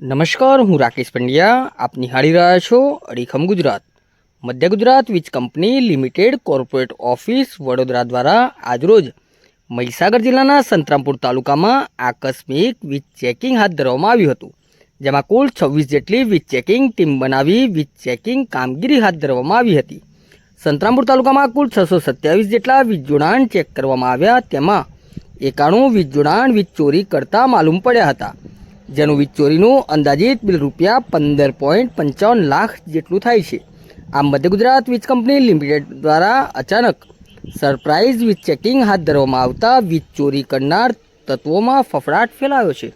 નમસ્કાર, હું રાકેશ પંડ્યા. આપ નિહાળી રહ્યા છો અડીખમ Gujarat. Madhya Gujarat Vij company limited corporate office Vadodara દ્વારા આજરોજ મહીસાગર જિલ્લાના સંતરામપુર તાલુકામાં આકસ્મિક વીજ ચેકિંગ હાથ ધરવામાં આવ્યું હતું, જેમાં કુલ છવ્વીસ જેટલી વીજ ચેકિંગ ટીમ બનાવી વીજ ચેકિંગ કામગીરી હાથ ધરવામાં આવી હતી. સંતરામપુર તાલુકામાં કુલ છસો સત્યાવીસ જેટલા વીજ જોડાણ ચેક કરવામાં આવ્યા, તેમાં એકાણું વીજ જોડાણ વીજ ચોરી કરતા માલુમ પડ્યા હતા. જેનું વીજ ચોરીનું અંદાજિત બિલ રૂપિયા પંદર પોઈન્ટ પંચાવન લાખ જેટલું થાય છે. આમ મધ્ય ગુજરાત વીજ કંપની લિમિટેડ દ્વારા અચાનક સરપ્રાઇઝ વીજ ચેકિંગ હાથ ધરવામાં આવતા વીજ ચોરી કરનાર તત્વોમાં ફફડાટ ફેલાયો છે.